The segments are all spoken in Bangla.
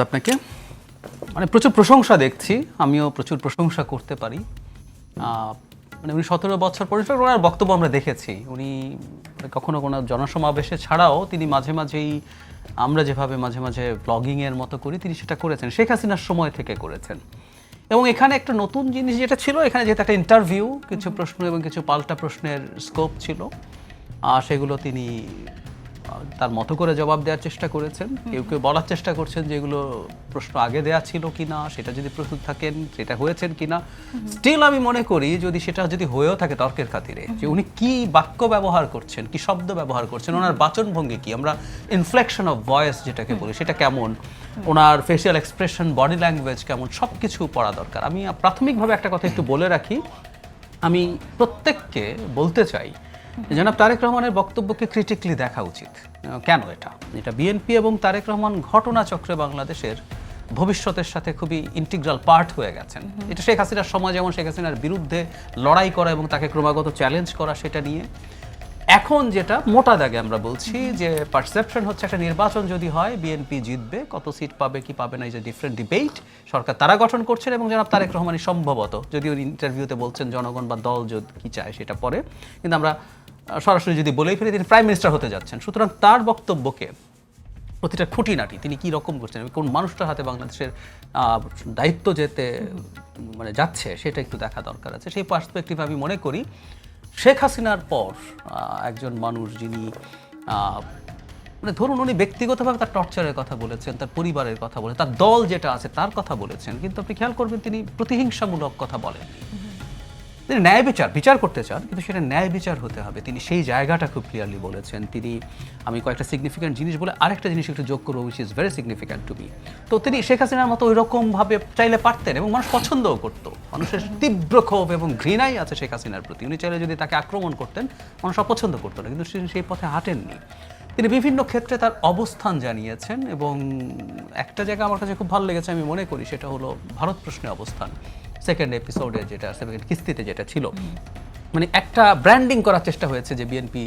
আপনাকে? মানে প্রচুর প্রশংসা দেখছি, আমিও প্রচুর প্রশংসা করতে পারি। মানে উনি সতেরো বছর পর্যন্ত ওনার বক্তব্য আমরা দেখেছি। উনি কখনো কোনো জনসমাবেশে ছাড়াও তিনি মাঝে মাঝেই, আমরা যেভাবে মাঝে মাঝে ব্লগিংয়ের মতো করি, তিনি সেটা করেছেন। শেখ হাসিনার সময় থেকে করেছেন। এবং এখানে একটা নতুন জিনিস যেটা ছিল, এখানে যেহেতু একটা ইন্টারভিউ কিছু প্রশ্ন এবং কিছু পাল্টা প্রশ্নের স্কোপ ছিল আর সেগুলো তিনি তার মতো করে জবাব দেওয়ার চেষ্টা করেছেন। কেউ কেউ বলার চেষ্টা করছেন যেগুলো প্রশ্ন আগে দেওয়া ছিল কি না সেটা যদি প্রস্তুত থাকেন সেটা হয়েছেন কিনা। স্টিল আমি মনে করি যদি সেটা যদি হয়েও থাকে তর্কের খাতিরে যে উনি কি বাক্য ব্যবহার করছেন কি শব্দ ব্যবহার করছেন ওনার বাচনভঙ্গি কি? আমরা ইনফ্লেকশন অফ ভয়েস যেটাকে বলি সেটা কেমন? ওনার ফেসিয়াল এক্সপ্রেশন বডি ল্যাঙ্গুয়েজ কেমন? সব কিছু পড়া দরকার। আমি প্রাথমিকভাবে একটা কথা একটু বলে রাখি। আমি প্রত্যেককে বলতে চাই জনাব তারেক রহমানের বক্তব্যকে ক্রিটিকলি দেখা উচিত। কেন এটা? এটা বিএনপি এবং তারেক রহমান ঘটনাচক্রে বাংলাদেশের ভবিষ্যতের সাথে খুবই ইন্টিগ্রাল পার্ট হয়ে গেছেন। এটা শেখ হাসিনার সময় যেমন শেখ হাসিনার বিরুদ্ধে লড়াই করা এবং তাকে ক্রমাগত চ্যালেঞ্জ করা সেটা নিয়ে। এখন যেটা মোটা দাগে আমরা বলছি যে পারসেপশন হচ্ছে একটা নির্বাচন যদি হয় বিএনপি জিতবে কত সিট পাবে কি পাবে না এই যে ডিফারেন্ট ডিবেট সরকার তারা গঠন করছেন এবং জনাব তারেক রহমানই সম্ভবত যদি ওই ইন্টারভিউতে বলছেন জনগণ বা দল যদি কি চায় সেটা পরে। কিন্তু আমরা সরাসরি যদি বলেই ফেলি, তিনি প্রাইম মিনিস্টার হতে যাচ্ছেন। সুতরাং তার বক্তব্যকে প্রতিটা খুঁটিনাটি তিনি কি রকম করছেন কোন মানুষটার হাতে বাংলাদেশের দায়িত্ব যেতে মানে যাচ্ছে, সেটা একটু দেখা দরকার আছে। সেই পার্সপেক্টিভ আমি মনে করি, শেখ হাসিনার পর একজন মানুষ যিনি মানে ধরুন উনি ব্যক্তিগতভাবে তার টর্চারের কথা বলেছেন, তার পরিবারের কথা বলেছেন, তার দল যেটা আছে তার কথা বলেছেন, কিন্তু আপনি খেয়াল করবেন তিনি প্রতিহিংসামূলক কথা বলেননি তিনি ন্যায় বিচার বিচার করতে চান, কিন্তু সেটা ন্যায় বিচার হতে হবে। তিনি সেই জায়গাটা খুব ক্লিয়ারলি বলেছেন। তিনি, আমি কয়েকটা সিগনিফিক্যান্ট জিনিস বলে আরেকটা জিনিস একটু যোগ করব which is very significant to me তো তিনি শেখ হাসিনার মতো ওইরকমভাবে চাইলে পারতেন এবং মানুষ পছন্দও করতো। মানুষের তীব্র ক্ষোভ এবং ঘৃণাই আছে শেখ হাসিনার প্রতি। উনি চাইলে যদি তাকে আক্রমণ করতেন, মানুষ অপছন্দ করতো না, কিন্তু সেই পথে হাঁটেননি। তিনি বিভিন্ন ক্ষেত্রে তার অবস্থান জানিয়েছেন এবং একটা জায়গা আমার কাছে খুব ভালো লেগেছে, আমি মনে করি, সেটা হলো ভারত প্রশ্নে অবস্থান। সেকেন্ড এপিসোডে যেটা সেকেন্ড কিস্তিতে যেটা ছিল মানে একটা ব্র্যান্ডিং করার চেষ্টা হয়েছে যে বিএনপি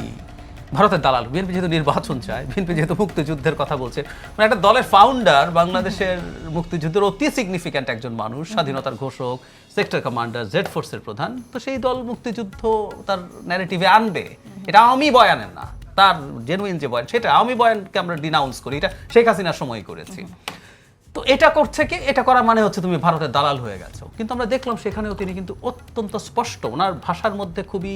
ভারতের দালাল বিএনপি যেহেতু নির্বাচন চায় বিএনপি যেহেতু মুক্তিযুদ্ধের কথা বলছে মানে একটা দলের ফাউন্ডার বাংলাদেশের মুক্তিযুদ্ধের অতি সিগনিফিক্যান্ট একজন মানুষ, স্বাধীনতার ঘোষক সেক্টর কমান্ডার জেড ফোর্সের প্রধান, তো সেই দল মুক্তিযুদ্ধ তার ন্যারেটিভে আনবে। এটা আমি বয়ানের না, তার জেনুইন যে বয়ান, সেটা আমি বয়ানকে আমরা ডিনাউন্স করি, এটা শেখ হাসিনার সময় করেছি। তো এটা করছে কি? এটা করার মানে হচ্ছে তুমি ভারতের দালাল হয়ে গেছো। কিন্তু আমরা দেখলাম সেখানেও তিনি কিন্তু অত্যন্ত স্পষ্ট, ওনার ভাষার মধ্যে খুবই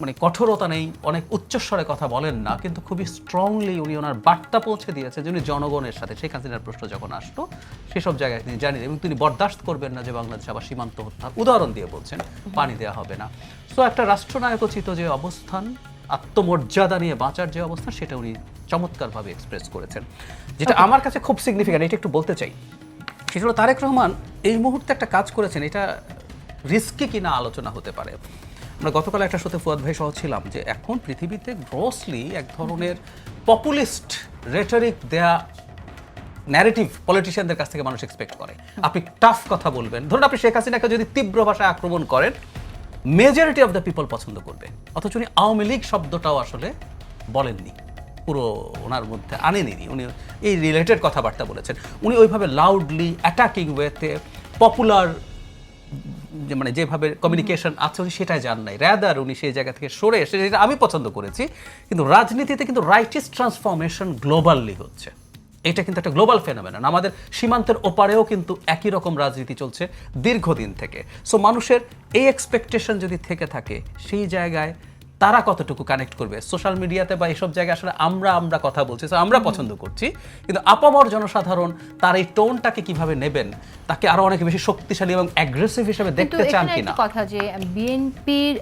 মানে কঠোরতা নেই, অনেক উচ্চস্বরে কথা বলেন না, কিন্তু খুবই স্ট্রংলি উনি ওনার বার্তা পৌঁছে দিয়েছেন যে উনি জনগণের সাথে। শেখ হাসিনার প্রশ্ন যখন আসতো সেসব জায়গায় তিনি জানেন এবং তিনি বরদাস্ত করবেন না যে বাংলাদেশ আবার সীমান্ত হত্যা উদাহরণ দিয়ে বলছেন, পানি দেওয়া হবে না। সো একটা রাষ্ট্রনায়কোচিত যে অবস্থান আত্মমর্যাদা নিয়ে বাঁচার যে অবস্থা, সেটা উনি চমৎকারভাবে এক্সপ্রেস করেছেন। যেটা আমার কাছে খুব সিগনিফিক্যান্ট এটা একটু বলতে চাই। সেটা হলো তারেক রহমান এই মুহূর্তে একটা কাজ করেছেন, এটা রিস্কি কিনা আলোচনা হতে পারে। আমরা গতকাল একটা সাথে ফুয়াদ ভাই সহ ছিলাম যে এখন পৃথিবীতে গ্রসলি এক ধরনের পপুলিস্ট রেটারিক দেয়া ন্যারেটিভ পলিটিশিয়ানদের কাছ থেকে মানুষ এক্সপেক্ট করে। আপনি টাফ কথা বলবেন। ধরুন আপনি শেখ হাসিনাকে যদি তীব্র ভাষায় আক্রমণ করেন মেজরিটি অফ দ্য পিপল পছন্দ করবে। অথচ উনি আওয়ামী লীগ শব্দটাও আসলে বলেননি। পুরো ওনার মধ্যে আনেনি উনি এই রিলেটেড কথাবার্তা বলেছেন। উনি ওইভাবে লাউডলি অ্যাটাকিং ওয়েতে পপুলার যে মানে যেভাবে কমিউনিকেশন আছে, উনি সেটাই জান নাই। র্যাদার উনি সেই জায়গা থেকে সরে এসে, যেটা আমি পছন্দ করেছি, কিন্তু রাজনীতিতে কিন্তু রাইটিস ট্রান্সফরমেশন গ্লোবালি হচ্ছে। এটা কিন্তু একটা গ্লোবাল ফেনোমেনন আমাদের সীমান্তের ওপারেও কিন্তু একই রকম রাজনীতি চলছে দীর্ঘদিন থেকে। সো মানুষের এই এক্সপেকটেশন যদি থেকে থাকে, সেই জায়গায় তারা কতটুকু কানেক্ট করবে? সোশ্যাল মিডিয়াতে বা এসব জায়গায় আসলে আমরা আমরা কথা বলছি so আমরা পছন্দ করছি। কিন্তু আপামর জনসাধারণ তার এই টোনটাকে কীভাবে নেবেন? তাকে আরও অনেক বেশি শক্তিশালী এবং অ্যাগ্রেসিভ হিসেবে দেখতে চান কিনা? কথা যে বিএনপির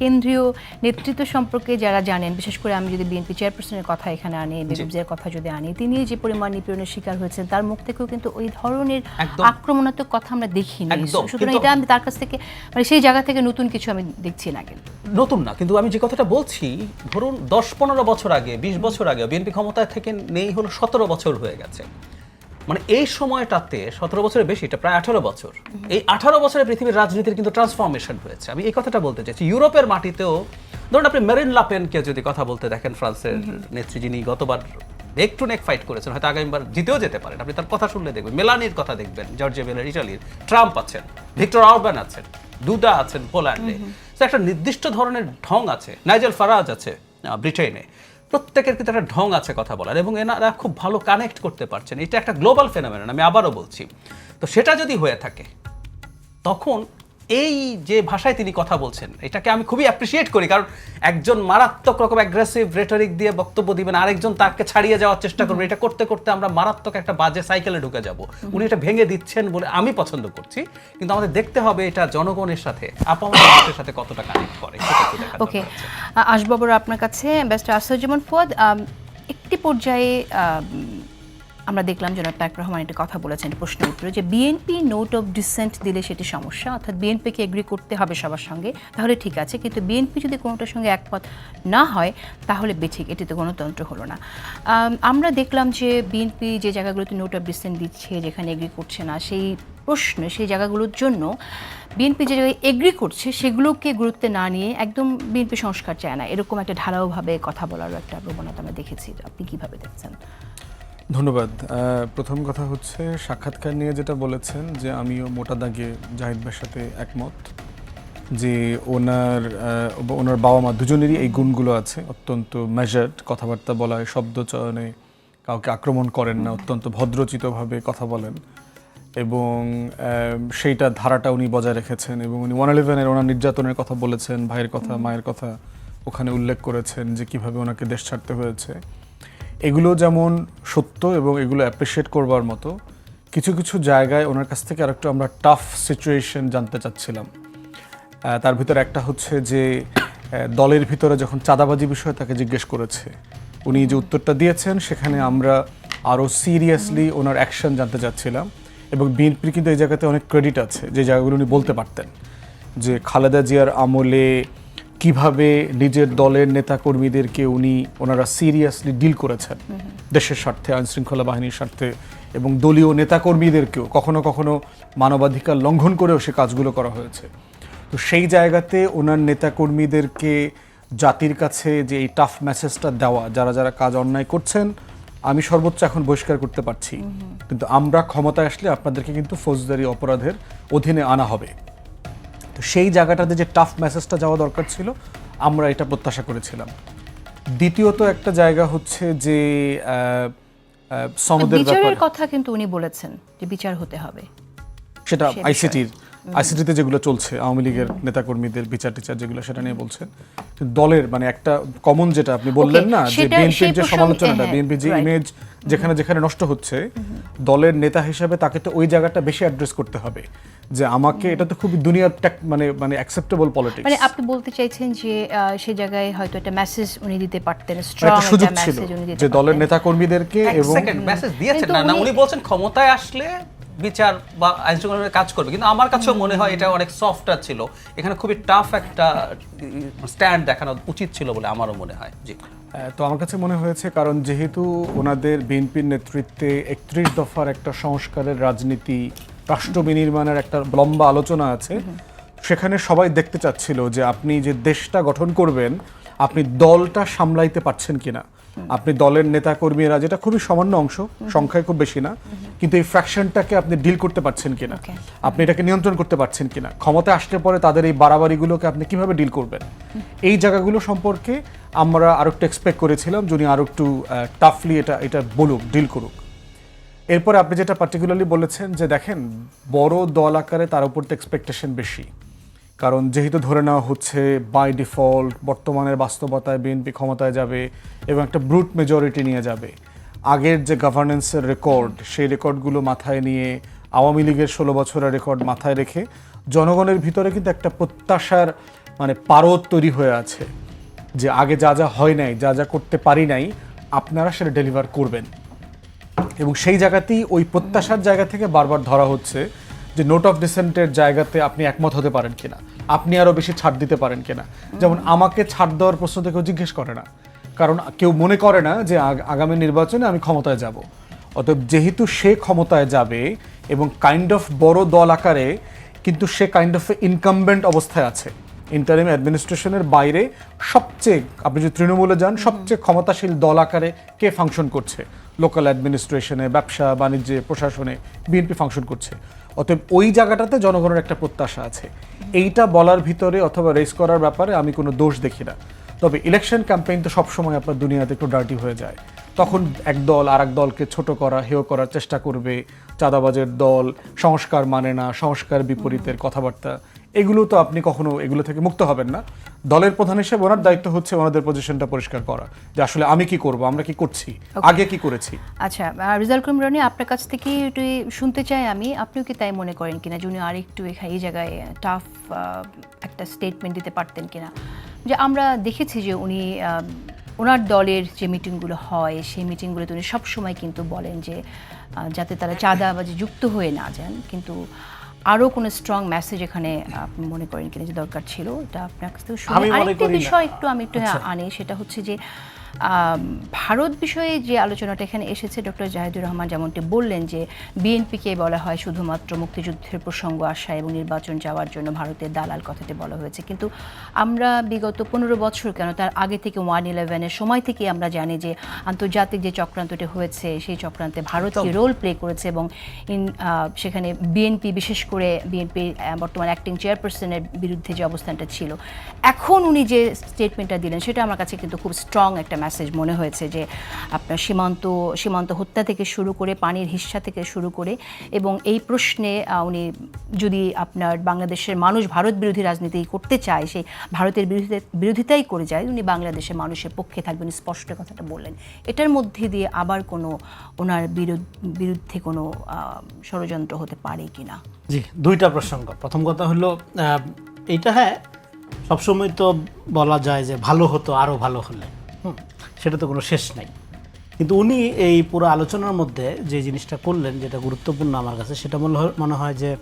কেন্দ্রীয় নেতৃত্ব সম্পর্কে যারা জানেন বিশেষ করে আমি যদি বিএনপি চেয়ারপারসনের কথা এখানে আনি বেগমজিয়ার কথা যদি আনি তিনি যে পরিমাণ নিপীড়নের শিকার হয়েছেন তার মুখ থেকেও কিন্তু ওই ধরনের। আক্রমণাত্মক কথা আমরা দেখিনি। সুতরাং এটা আমি তার কাছ থেকে মানে সেই জায়গা থেকে নতুন কিছু আমি দেখছি না কিন্তু। নতুন না কিন্তু আমি যে কথাটা বলছি ধরুন দশ পনেরো বছর আগে বিশ বছর আগে বিএনপি ক্ষমতায় থেকে নেই হলো সতেরো বছর হয়ে গেছে। মানে এই সময়টাতে সতেরো বছরের বেশি এটা প্রায় আঠারো বছর। এই আঠারো বছরে পৃথিবীর রাজনীতির কিন্তু ট্রান্সফরমেশন হয়েছে। আমি এই কথাটা বলতে চাইছি ইউরোপের মাটিতেও ধরুন আপনি মেরিন লাপেনকে যদি কথা বলতে দেখেন ফ্রান্সের নেত্রী যিনি গতবার নেক টু নেক ফাইট করেছেন হয়তো আগামীবার জিতেও যেতে পারেন। আপনি তার কথা শুনলে দেখবেন মেলানির কথা দেখবেন জর্জিয়া মেলার ইটালির ট্রাম্প আছেন ভিক্টর আরবান আছেন। দুদা আছেন পোল্যান্ডে। একটা নির্দিষ্ট ধরনের ঢং আছে। নাইজেল ফারাজ আছে ব্রিটেনে প্রত্যেকের কিন্তু একটা ঢং আছে কথা বলার এবং এনারা খুব ভালো কানেক্ট করতে পারছেন। এটা একটা গ্লোবাল ফেনোমেনন আমি আবারও বলছি। তো সেটা যদি হয়ে থাকে তখন এই যে ভাষায় তিনি কথা বলছেন এটাকে আমি খুবই অ্যাপ্রিসিয়েট করি কারণ একজন মারাত্মক রকম অ্যাগ্রেসিভ রেটরিক দিয়ে বক্তব্য দিবেন আরেকজন তাকে ছাড়িয়ে যাওয়ার চেষ্টা করবেন এটা করতে করতে আমরা মারাত্মক একটা বাজে সাইকেলে ঢুকে যাব। উনি এটা ভেঙে দিচ্ছেন বলে আমি পছন্দ করছি কিন্তু আমাদের দেখতে হবে এটা জনগণের সাথে আপামর সাথে কতটা কানেক্ট করে ওকে আসবাবর আপনার কাছে ব্যাস্টার আসরজমান ফুয়াদ আম, একটি পর্যায়ে আমরা দেখলাম জনাব তারেক রহমান একটা কথা বলেছেন প্রশ্নের উত্তরে যে বিএনপি নোট অফ ডিসেন্ট দিলে সেটি সমস্যা, অর্থাৎ বিএনপিকে এগ্রি করতে হবে সবার সঙ্গে, তাহলে ঠিক আছে। কিন্তু বিএনপি যদি কোনোটার সঙ্গে একমত না হয়, তাহলে বেঠিক, এটি তো গণতন্ত্র হলো না। আমরা দেখলাম যে বিএনপি যে জায়গাগুলোতে নোট অফ ডিসেন্ট দিচ্ছে, যেখানে এগ্রি করছে না, সেই প্রশ্ন, সেই জায়গাগুলোর জন্য বিএনপি যে জায়গায় এগ্রি করছে, সেগুলোকে গুরুত্বে না নিয়ে একদম বিএনপি সংস্কার চায় না। এরকম একটা ঢালাওভাবে কথা বলারও একটা প্রবণতা আমরা দেখেছি। আপনি কীভাবে দেখছেন? ধন্যবাদ। প্রথম কথা হচ্ছে সাক্ষাৎকার নিয়ে যেটা বলেছেন যে আমিও মোটা দাগে জাহিদ ভাইয়ের সাথে একমত যে ওনার ওনার বাবা মা দুজনেরই এই গুণগুলো আছে, অত্যন্ত মেজার্ড কথাবার্তা বলায়, শব্দ চয়নে কাউকে আক্রমণ করেন না, অত্যন্ত ভদ্রচিতভাবে কথা বলেন এবং সেইটা ধারাটা উনি বজায় রেখেছেন এবং উনি ওয়ান ইলেভেনের ওনার নির্যাতনের কথা বলেছেন, ভাইয়ের কথা, মায়ের কথা ওখানে উল্লেখ করেছেন যে কীভাবে ওনাকে দেশ ছাড়তে হয়েছে। এগুলো যেমন সত্য এবং এগুলো অ্যাপ্রিসিয়েট করবার মতো কিছু কিছু জায়গায় ওনার কাছ থেকে আরেকটু আমরা টাফ সিচুয়েশন জানতে চাচ্ছিলাম। তার ভিতরে একটা হচ্ছে যে দলের ভিতরে যখন চাঁদাবাজি বিষয়ে তাকে জিজ্ঞেস করেছে উনি যে উত্তরটা দিয়েছেন সেখানে আমরা আরও সিরিয়াসলি ওনার অ্যাকশন জানতে চাচ্ছিলাম এবং বিএনপির কিন্তু এই জায়গাতে অনেক ক্রেডিট আছে যে জায়গাগুলো উনি বলতে পারতেন। যে খালেদা জিয়ার আমলে কীভাবে নিজের দলের নেতাকর্মীদেরকে উনি ওনারা সিরিয়াসলি ডিল করেছেন? দেশের স্বার্থে আইন শৃঙ্খলা বাহিনীর স্বার্থে এবং দলীয় নেতাকর্মীদেরকেও কখনো কখনো মানবাধিকার লঙ্ঘন করেও সে কাজগুলো করা হয়েছে। তো সেই জায়গাতে ওনার নেতাকর্মীদেরকে জাতির কাছে যে এই টাফ মেসেজটা দেওয়া যারা যারা কাজ অন্যায় করছেন আমি সর্বোচ্চ এখন বহিষ্কার করতে পারছি। কিন্তু আমরা ক্ষমতায় আসলে আপনাদেরকে কিন্তু ফৌজদারি অপরাধের অধীনে আনা হবে। সেই জায়গাটাতে যে টাফ মেসেজটা যাওয়া দরকার ছিল আমরা এটা প্রত্যাশা করেছিলাম। দ্বিতীয়ত একটা জায়গা হচ্ছে যে সনদের ব্যাপারে। কথা কিন্তু উনি বলেছেন যে বিচার হতে হবে। সেটা আইসিটির আইসিটিতে যেগুলো চলছে আওয়ামী লীগের নেতাকর্মীদের বিচার টিচার যেগুলো সেটা নিয়ে বলছেন দলের মানে একটা কমন যেটা আপনি বললেন না যে বিএনপির যে সমালোচনাটা হ্যাঁ, বিএনপির যে ইমেজ যেখানে যেখানে নষ্ট হচ্ছে দলের নেতা হিসাবে তাকে তো ওই জায়গাটা বেশি অ্যাড্রেস করতে হবে যে আমাকে এটা তো খুবই দুনিয়ার মানে মানে অ্যাকসেপ্টেবল পলিটিক্স মানে আপনি বলতে চাইছেন যে আহ, সেই জায়গায় হয়তো একটা মেসেজ উনি দিতে পারতেন স্ট্রং একটা সুযোগ মেসেজ উনি দিতে যে দলের পারতেন। নেতাকর্মীদেরকে এক এবং সেকেন্ড মেসেজ দিয়েছেন না না উনি বলছেন ক্ষমতায় আসলে বিচার বা আইন শৃঙ্খলার কাজ করবে। কিন্তু আমার কাছেও মনে হয় এটা অনেক সফট ছিল। এখানে খুবই টাফ একটা স্ট্যান্ড দেখানো উচিত ছিল বলে আমারও মনে হয়। জি। তো আমার কাছে মনে হয়েছে কারণ যেহেতু ওনাদের বিএনপির নেতৃত্বে একত্রিশ দফার একটা সংস্কারের রাজনীতি, রাষ্ট্র বিনির্মাণের একটা লম্বা আলোচনা আছে, সেখানে সবাই দেখতে চাচ্ছিল যে আপনি যে দেশটা গঠন করবেন, আপনি দলটা সামলাইতে পারছেন কিনা। আপনি দলের নেতা কর্মীরা যেটা খুবই সামান্য অংশ সংখ্যায় খুব বেশি না কিন্তু এই ফ্র্যাকশনটাকে আপনি ডিল করতে পারছেন কিনা আপনি এটাকে নিয়ন্ত্রণ করতে পারছেন কিনা ক্ষমতায় আসলে পরে তাদের এই বাড়াবাড়িগুলোকে আপনি কীভাবে ডিল করবেন? এই জায়গাগুলো সম্পর্কে আমরা আরও একটু এক্সপেক্ট করেছিলাম যিনি আরও একটু টাফলি এটা এটা বলুক ডিল করুক। এরপরে আপনি যেটা পার্টিকুলারলি বলেছেন যে দেখেন বড় দল আকারে তার উপর তো এক্সপেকটেশন বেশি। কারণ যেহেতু ধরে নেওয়া হচ্ছে বাই ডিফল্ট বর্তমানের বাস্তবতায় বিএনপি ক্ষমতায় যাবে এবং একটা ব্রুট মেজরিটি নিয়ে যাবে। আগের যে গভর্নেন্সের রেকর্ড সেই রেকর্ডগুলো মাথায় নিয়ে আওয়ামী লীগের ষোলো বছরের রেকর্ড মাথায় রেখে জনগণের ভিতরে কিন্তু একটা প্রত্যাশার মানে পারদ তৈরি হয়ে আছে যে আগে যা যা হয় নাই, যা যা করতে পারি নাই, আপনারা সেটা ডেলিভার করবেন। এবং সেই জায়গাতেই ওই প্রত্যাশার জায়গা থেকে বারবার ধরা হচ্ছে যে নোট অফ ডিসেন্টের জায়গাতে আপনি একমত হতে পারেন কিনা। আপনি আরও বেশি ছাড় দিতে পারেন কিনা। যেমন আমাকে ছাড় দেওয়ার প্রশ্ন তো কেউ জিজ্ঞেস করে না। কারণ কেউ মনে করে না যে আগামী নির্বাচনে আমি ক্ষমতায় যাব। অতএব যেহেতু সে ক্ষমতায় যাবে এবং কাইন্ড অফ বড় দল আকারে কিন্তু সে কাইন্ড অফ ইনকামবেন্ট অবস্থায় আছে। ইন্টারিম অ্যাডমিনিস্ট্রেশনের বাইরে সবচেয়ে, আপনি যদি তৃণমূলে যান, সবচেয়ে ক্ষমতাশীল দল আকারে কে ফাংশন করছে? লোকাল অ্যাডমিনিস্ট্রেশনে ব্যবসা, বাণিজ্যে, প্রশাসনে বিএনপি ফাংশন করছে। অতএব ওই জায়গাটাতে জনগণের একটা প্রত্যাশা আছে। এইটা বলার ভিতরে অথবা রেস করার ব্যাপারে আমি কোনো দোষ দেখি না। তবে ইলেকশন ক্যাম্পেইন তো সবসময় আপনার দুনিয়াতে একটু ডার্টি হয়ে যায়। তখন এক দল আর দলকে ছোট করা, হেয় করার চেষ্টা করবে। চাঁদাবাজের দল সংস্কার মানে না, সংস্কার বিপরীতের কথাবার্তা। এগুলো তো আপনি কখনো এগুলো থেকে মুক্ত হবেন না। দলের প্রধান হিসেবে ওনার দায়িত্ব হচ্ছে ওনাদের পজিশনটা পরিষ্কার করা যে আসলে আমি কি করব আমরা কি করছি আগে কি করেছি। আচ্ছা রেজাল্ট করিম রনি আপনার কাছ থেকে একটু শুনতে চাই আমি আপনিও কি তাই মনে করেন কিনা যে উনি আরেকটু এই জায়গায় টাফ একটা স্টেটমেন্ট দিতে পারতেন কিনা? যে আমরা দেখেছি যে উনি ওনার দলের যে মিটিংগুলো হয় সেই মিটিংগুলোতে উনি সবসময় কিন্তু বলেন যে যাতে তারা চাঁদাবাজি যুক্ত হয়ে না যান। কিন্তু আরও কোনো স্ট্রং মেসেজ এখানে আপনি মনে করেন কিনা যে দরকার ছিল এটা আপনার কাছ থেকে শুনে আরেকটা বিষয় একটু আমি একটু হ্যাঁ আনি সেটা হচ্ছে যে ভারত বিষয়ে যে আলোচনাটা এখানে এসেছে ডক্টর জাহিদুর রহমান যেমনটি বললেন যে বিএনপিকে বলা হয় শুধুমাত্র মুক্তিযুদ্ধের প্রসঙ্গ আসা এবং নির্বাচন যাওয়ার জন্য ভারতের দালাল কথাটি বলা হয়েছে। কিন্তু আমরা বিগত পনেরো বছর কেন তার আগে থেকে ওয়ান ইলেভেনের সময় থেকে আমরা জানি যে আন্তর্জাতিক যে চক্রান্তটি হয়েছে সেই চক্রান্তে ভারত কি রোল প্লে করেছে এবং ইন সেখানে বিএনপি বিশেষ করে বিএনপি বর্তমান অ্যাক্টিং চেয়ারপারসনের বিরুদ্ধে যে অবস্থানটা ছিল। এখন উনি যে স্টেটমেন্টটা দিলেন সেটা আমার কাছে কিন্তু খুব স্ট্রং একটা মেসেজ মনে হয়েছে যে, আপনার সীমান্ত সীমান্ত হত্যা থেকে শুরু করে, পানির হিস্সা থেকে শুরু করে এবং এই প্রশ্নে উনি যদি আপনার বাংলাদেশের মানুষ ভারত বিরোধী রাজনীতি করতে চায় সেই ভারতের বিরোধিতা, বিরোধিতাই করে যায়, উনি বাংলাদেশের মানুষের পক্ষে থাকবেন, স্পষ্ট কথাটা বললেন। এটার মধ্যে দিয়ে আবার কোনো ওনার বিরুদ্ধ- কোনো ষড়যন্ত্র হতে পারে কি না জি, দুইটা প্রসঙ্গ। প্রথম কথা হলো এইটা হ্যাঁ সবসময় তো বলা যায় যে ভালো হতো আরও ভালো হলে। সেটা তো কোনো শেষ নাই। কিন্তু উনি এই পুরো আলোচনার মধ্যে যে জিনিসটা করলেন যেটা গুরুত্বপূর্ণ আমার কাছে সেটা মনে হয়- মনে হয় যে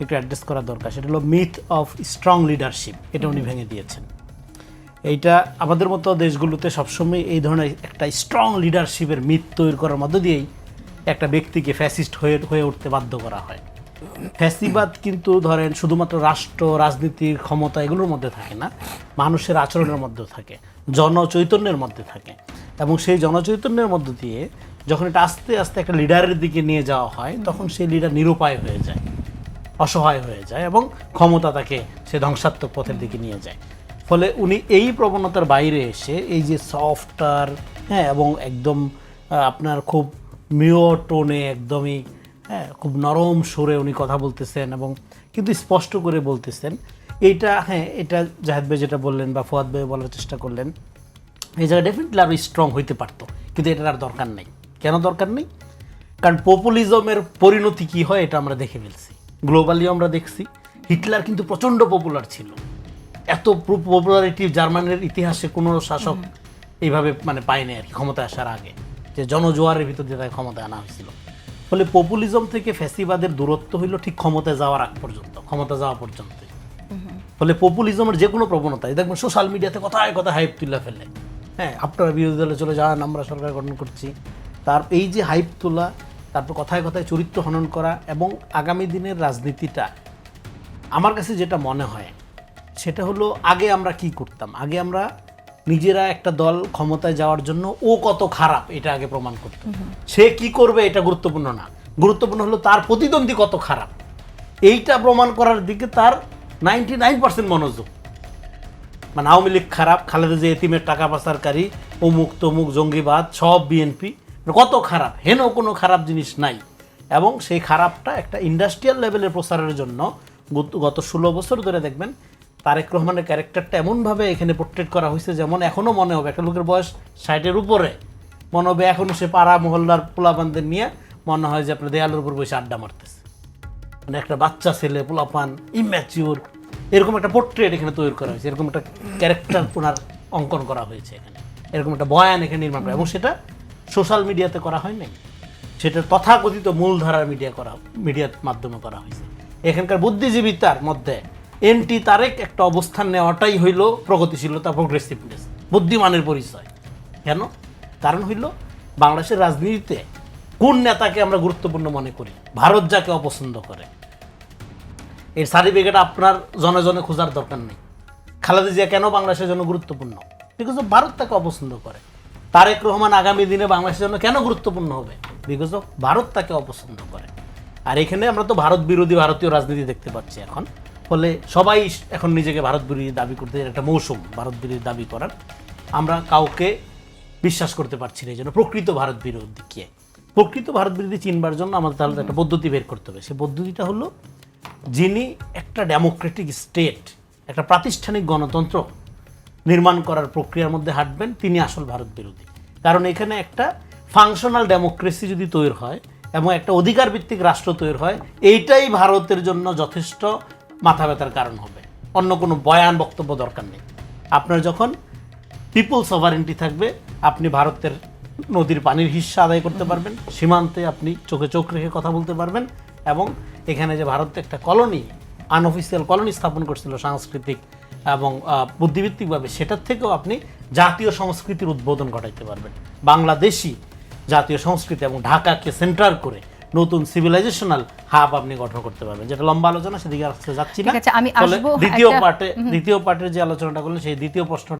একটু অ্যাড্রেস করা দরকার। সেটা হলো মিথ অফ স্ট্রং লিডারশিপ এটা উনি ভেঙে দিয়েছেন। এইটা আমাদের মতো দেশগুলোতে সবসময় এই ধরনের একটা স্ট্রং লিডারশিপের মিথ তৈরি করার মধ্য দিয়েই একটা ব্যক্তিকে ফ্যাসিস্ট হয়ে হয়ে উঠতে বাধ্য করা হয়। ফ্যাসিবাদ কিন্তু ধরেন শুধুমাত্র রাষ্ট্র, রাজনীতির ক্ষমতা এগুলোর মধ্যে থাকে না, মানুষের আচরণের মধ্যে থাকে, জনচৈতন্যের মধ্যে থাকে। এবং সেই জনচৈতন্যের মধ্য দিয়ে যখন এটা আস্তে আস্তে একটা লিডারের দিকে নিয়ে যাওয়া হয়, তখন সেই লিডার নিরুপায় হয়ে যায়, অসহায় হয়ে যায় এবং ক্ষমতা তাকে সে ধ্বংসাত্মক পথের দিকে নিয়ে যায়। ফলে উনি এই প্রবণতার বাইরে এসে এই যে সফটওয়্যার হ্যাঁ এবং একদম আপনার খুব মিও টোনে একদমই হ্যাঁ খুব নরম সুরে উনি কথা বলতেছেন এবং কিন্তু স্পষ্ট করে বলতেছেন। এইটা হ্যাঁ এটা জাহেদ ভাই যেটা বললেন বা ফুয়াদ ভাই বলার চেষ্টা করলেন এই জায়গায় ডেফিনেটলি আরও স্ট্রং হইতে পারতো কিন্তু এটার আর দরকার নেই। কেন দরকার নেই? কারণ পপুলিজমের পরিণতি কি হয় এটা আমরা দেখে ফেলছি। গ্লোবালি আমরা দেখছি হিটলার কিন্তু প্রচণ্ড পপুলার ছিল। এত পপুলারিটি জার্মানের ইতিহাসে কোনো শাসক এইভাবে মানে পায়নি আর কি ক্ষমতায় আসার আগে। যে জনজোয়ারের ভিতর দিয়ে তাকে ক্ষমতায় আনা হয়েছিল। ফলে পপুলিজম থেকে ফ্যাসিবাদের দূরত্ব হইল ঠিক ক্ষমতায় যাওয়ার আগ পর্যন্ত, ক্ষমতা যাওয়া পর্যন্ত। ফলে পপুলিজমের যে কোনো প্রবণতা, এই দেখবেন সোশ্যাল মিডিয়াতে কথায় কথা হাইপ তুলে ফেলে। হ্যাঁ আপনারা বিরোধী দলে চলে যান, আমরা সরকার গঠন করছি। তার, এই যে হাইপ তোলা, তারপর কথায় কথায় চরিত্র হনন করা এবং আগামী দিনের রাজনীতিটা, আমার কাছে যেটা মনে হয়, সেটা হলো আগে আমরা কি করতাম? আগে আমরা নিজেরা একটা দল ক্ষমতায় যাওয়ার জন্য ও কত খারাপ, এটা আগে প্রমাণ করতাম সে কি করবে এটা গুরুত্বপূর্ণ না। গুরুত্বপূর্ণ হলো তার প্রতিদ্বন্দ্বী কত খারাপ। এইটা প্রমাণ করার দিকে তার নাইনটি নাইন পার্সেন্ট মনোযোগ। মানে আওয়ামী লীগ খারাপ, খালেদা যে এতিমের টাকা পাচারকারী, অমুক তমুক, জঙ্গিবাদ, সব বিএনপি কত খারাপ হেন কোনো খারাপ জিনিস নাই। এবং সেই খারাপটা একটা ইন্ডাস্ট্রিয়াল লেভেলের প্রসারের জন্য গত ষোলো বছর ধরে দেখবেন তারেক রহমানের ক্যারেক্টারটা এমনভাবে এখানে পোর্ট্রেট করা হয়েছে যেমন এখনও মনে হবে। একটা লোকের বয়স ষাটের উপরে। মনে হবে এখনও সে পাড়া মহল্লার পোলাপানদের নিয়ে মনে হয় যে আপনার দেয়ালের উপর বসে আড্ডা মারতেছে। মানে একটা বাচ্চা ছেলে, পোলাপান ইম্যাচিওর এরকম একটা পোর্ট্রেট এখানে তৈরি করা হয়েছে। এরকম একটা ক্যারেক্টার ওনার অঙ্কন করা হয়েছে এখানে। এরকম একটা বয়ান এখানে নির্মাণ করা। এবং সেটা সোশ্যাল মিডিয়াতে করা হয় নাই। সেটা তথাকথিত মূলধারার মিডিয়া করা মিডিয়ার মাধ্যমে করা হয়েছে। এখানকার বুদ্ধিজীবিতার মধ্যে এনটি তারেক একটা অবস্থান নেওয়াটাই হইল প্রগতিশীলতা প্রোগ্রেসিভনেস বুদ্ধিমানের পরিচয়। কেন? কারণ হইল বাংলাদেশের রাজনীতিতে কোন নেতাকে আমরা গুরুত্বপূর্ণ মনে করি? ভারত যাকে অপছন্দ করে। এর সার্টিফিকেট আপনার জনে জনে খোঁজার দরকার নেই। খালেদা জিয়া কেন বাংলাদেশের জন্য গুরুত্বপূর্ণ? বিকজ অফ ভারত তাকে অপছন্দ করে। তারেক রহমান আগামী দিনে বাংলাদেশের জন্য কেন গুরুত্বপূর্ণ হবে? বিকজ অফ ভারত তাকে অপছন্দ করে। আর এখানে আমরা তো ভারত বিরোধী ভারতীয় রাজনীতি দেখতে পাচ্ছি এখন। ফলে সবাই এখন নিজেকে ভারত বিরোধী দাবি করতে একটা মৌসুম ভারত বিরোধী দাবি করার। আমরা কাউকে বিশ্বাস করতে পারছি না এই জন্য প্রকৃত ভারত বিরোধী কে? প্রকৃত ভারত বিরোধী চিনবার জন্য আমাদের তাহলে একটা পদ্ধতি বের করতে হবে। সে পদ্ধতিটা হলো যিনি একটা ডেমোক্রেটিক স্টেট, একটা প্রাতিষ্ঠানিক গণতন্ত্র নির্মাণ করার প্রক্রিয়ার মধ্যে হাঁটবেন, তিনি আসল ভারত বিরোধী। কারণ এখানে একটা ফাংশনাল ডেমোক্রেসি যদি তৈরি হয় এবং একটা অধিকার ভিত্তিক রাষ্ট্র তৈরি হয়, এইটাই ভারতের জন্য যথেষ্ট মাথা ব্যথার কারণ হবে। অন্য কোনো বয়ান বক্তব্য দরকার নেই। আপনার যখন পিপল সভারেন্টি থাকবে, আপনি ভারতের নদীর পানির হিস্সা আদায় করতে পারবেন, সীমান্তে আপনি চোখে চোখ রেখে কথা বলতে পারবেন এবং এখানে যে ভারত একটা কলোনি আনঅফিসিয়াল কলোনি স্থাপন করছিল সাংস্কৃতিক এবং বুদ্ধিভিত্তিকভাবে সেটার থেকেও আপনি জাতীয় সংস্কৃতির উদ্বোধন ঘটাইতে পারবেন। বাংলাদেশি জাতীয় সংস্কৃতি এবং ঢাকাকে সেন্টার করে নতুন সিভিলাইজেশনাল হাব আপনি গঠন করতে পারবেন। যেটা লম্বা আলোচনা সেদিকে আসতে যাচ্ছি না। ঠিক আছে, আমি দ্বিতীয় পার্টে দ্বিতীয় পার্টের যে আলোচনাটা করলেন সেই দ্বিতীয় প্রশ্ন